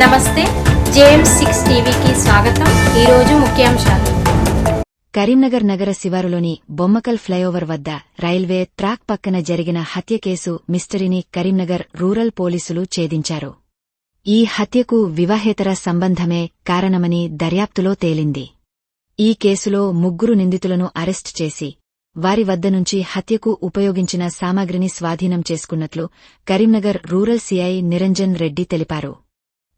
James six టీవీకి స్వాగతం. ఈరోజు ముఖ్యాంశాలు. కరీంనగర్ నగర శివారులోని బొమ్మకల్ ఫ్లైఓవర్ వద్ద రైల్వే ట్రాక్ పక్కన జరిగిన హత్య కేసు మిస్టరీని కరీంనగర్ రూరల్ పోలీసులు ఛేదించారు. ఈ హత్యకు వివాహేతర సంబంధమే కారణమని దర్యాప్తులో తేలింది. ఈ కేసులో ముగ్గురు నిందితులను అరెస్ట్ చేసి వారి వద్ద నుంచి హత్యకు ఉపయోగించిన సామాగ్రిని స్వాధీనం చేసుకున్నట్లు కరీంనగర్ రూరల్ సీఐ నిరంజన్ రెడ్డి తెలిపారు.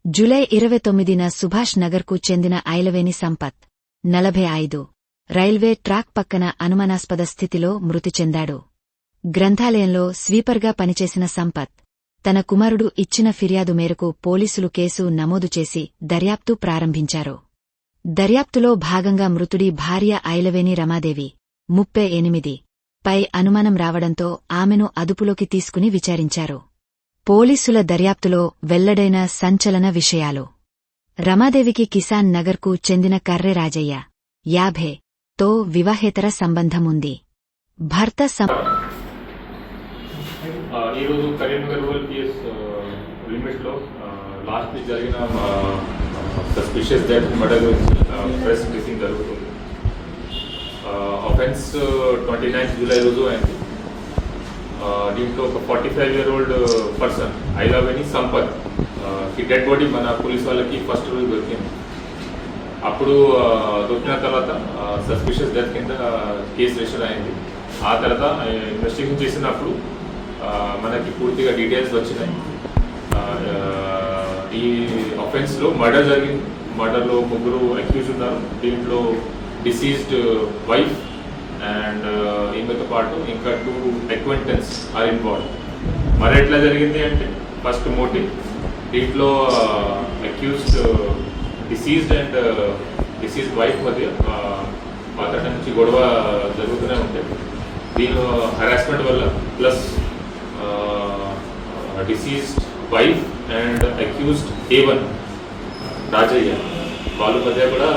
జులై ఇరవై తొమ్మిదిన సుభాష్ నగర్కు చెందిన ఐలవేని సంపత్ నలభై ఐదు రైల్వే ట్రాక్ పక్కన అనుమానాస్పద స్థితిలో మృతి చెందాడు. గ్రంథాలయంలో స్వీపర్గా పనిచేసిన సంపత్ తన కుమారుడు ఇచ్చిన ఫిర్యాదు మేరకు పోలీసులు కేసు నమోదు చేసి దర్యాప్తు ప్రారంభించారు. దర్యాప్తులో భాగంగా మృతుడి భార్య ఐలవేని రమాదేవి ముప్పై ఎనిమిది పై అనుమానం రావడంతో ఆమెను అదుపులోకి తీసుకుని విచారించారు. పోలీసుల దర్యాప్తులో వెల్లడైన సంచలన విషయాలు. రమాదేవికి కిసాన్ నగర్కు చెందిన కర్రె రాజయ్య. యాభే. తో వివాహేతర సంబంధముంది. భర్త సం ఈరోజు Karimnagar rural PS last week జరిగిన suspicious death murder press briefing జరుగుతుంది. అఫెన్స్ ట్వంటీ నైన్త్ జూలై రోజు అయింది. దీంట్లో ఒక forty five year old person Ailaveni Sampath ఈ డెడ్ బాడీ మన పోలీస్ వాళ్ళకి ఫస్ట్ రోజు దొరికింది. అప్పుడు దొరికిన తర్వాత సస్పిషియస్ డెత్ కింద కేసు రిజిస్టర్ అయింది. ఆ తర్వాత ఇన్వెస్టిగేషన్ చేసినప్పుడు మనకి పూర్తిగా డీటెయిల్స్ వచ్చినాయి. ఈ అఫెన్స్లో మర్డర్ జరిగింది. మర్డర్లో ముగ్గురు అక్యూజ్ ఉన్నారు. దీంట్లో deceased wife uh, and uh, ఈమెతో పాటు ఇంకా టూ ఎక్వింటెన్స్ ఆర్ ఇన్వాల్వ్ మరి ఎట్లా జరిగింది అంటే ఫస్ట్ మోటివ్ దీంట్లో accused deceased and deceased wife మధ్య uh, అతడి నుంచి గొడవ జరుగుతూనే ఉంటాయి దీని హరాస్మెంట్ వల్ల plus deceased wife and accused A one Rajaiah. వాళ్ళ మధ్య కూడా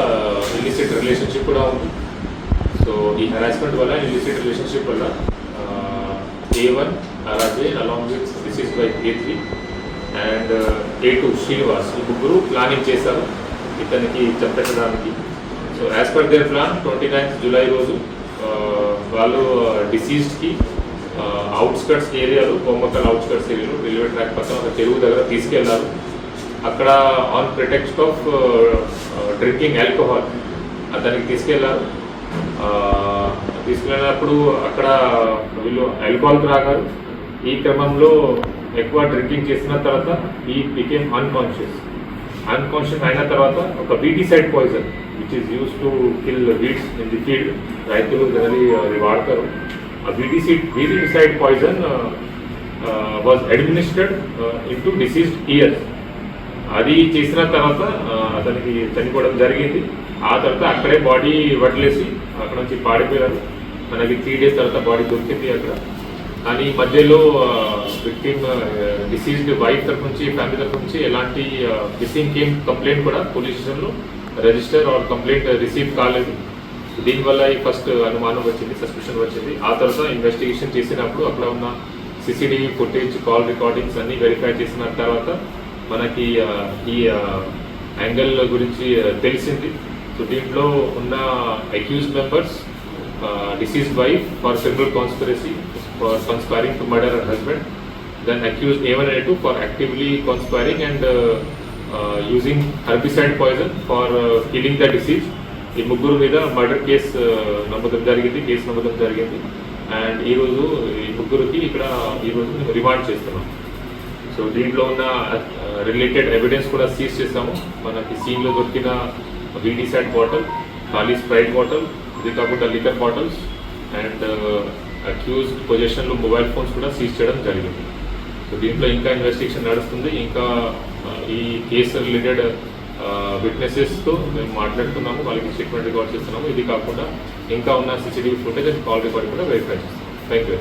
ఇల్లిసిట్ రిలేషన్షిప్ కూడా ఉంది. సో ఈ హరాస్మెంట్ వల్ల ఇల్లిసిట్ రిలేషన్షిప్ వల్ల ఏ వన్ అలాగే along with deceased by A three and A two Srinivas ఈ ముగ్గురు ప్లానింగ్ చేశారు ఇతనికి చంపెట్టడానికి so as per their plan twenty ninth July రోజు వాళ్ళు డిసీజ్డ్కి అవుట్స్కట్స్ ఏరియాలో బొమ్మకల్ అవుట్స్కట్స్ ఏరియాలో రైల్వే ట్రాక్ పక్కన ఒక చెరువు దగ్గర తీసుకెళ్ళారు. అక్కడ on pretext of drinking alcohol అతనికి తీసుకెళ్ళారు. ఆ, తీసుకెళ్ళినప్పుడు అక్కడ వీళ్ళు ఆల్కహాల్కి రాగారు ఈ క్రమంలో ఎక్కువ డ్రింకింగ్ చేసిన తర్వాత ఈ బికేమ్ అన్కాన్షియస్ అన్కాన్షియస్ అయిన తర్వాత ఒక BT side poison which is use to kill weeds in the field రైతులు జనరలీ అది వాడతారు. ఆ BT seed poison was administered in to deceased ear అది చేసిన తర్వాత అతనికి చనిపోవడం జరిగింది. ఆ తర్వాత అక్కడే బాడీ వదిలేసి అక్కడ నుంచి పాడిపోయారు మనకి త్రీ డేస్ తర్వాత బాడీ దొరికింది అక్కడ. కానీ మధ్యలో విక్టిమ్ డిసీజ్డ్ వైఫ్ తరఫు నుంచి ఫ్యామిలీ తరఫు నుంచి ఎలాంటి మిస్సింగ్ కేమ్ కంప్లైంట్ కూడా పోలీస్ స్టేషన్లో రిజిస్టర్ ఆర్ కంప్లైంట్ రిసీవ్ కాలేదు. దీనివల్ల ఈ ఫస్ట్ అనుమానం వచ్చింది సస్పెషన్ వచ్చింది. ఆ తర్వాత ఇన్వెస్టిగేషన్ చేసినప్పుడు అక్కడ ఉన్న సిసిటీవీ ఫుటేజ్ కాల్ రికార్డింగ్స్ అన్నీ వెరిఫై చేసిన తర్వాత మనకి ఈ యాంగిల్ గురించి తెలిసింది. సో దీంట్లో ఉన్న accused members deceased wife for central conspiracy for conspiring to murder and husband then accused A one A two for actively conspiring and using herbicide poison for killing the deceased ఈ ముగ్గురు మీద murder case నమ్మకం జరిగింది case నమ్మకం జరిగింది. And ఈరోజు ఈ ముగ్గురికి ఇక్కడ ఈరోజు రిమాండ్ చేస్తున్నాం. సో దీంట్లో ఉన్న uh, రిలేటెడ్ ఎవిడెన్స్ కూడా సీజ్ చేస్తాము మనకి సీన్లో దొరికిన వీడీ బాటిల్ ఖాళీ స్ప్రైట్ బాటిల్ ఇది కాకుండా లికర్ బాటిల్స్ అండ్ అక్యూజ్ పొజిషన్లో మొబైల్ ఫోన్స్ కూడా సీజ్ చేయడం జరిగింది. సో దీంట్లో ఇంకా ఇన్వెస్టిగేషన్ నడుస్తుంది. ఇంకా uh, ఈ కేసు రిలేటెడ్ విట్నెసెస్తో మేము మాట్లాడుతున్నాము. వాళ్ళకి స్టేట్మెంట్ రికార్డ్ చేస్తున్నాము. ఇది కాకుండా ఇంకా ఉన్న CCTV footage and call record కూడా వెరిఫై చేస్తాం థ్యాంక్ యూ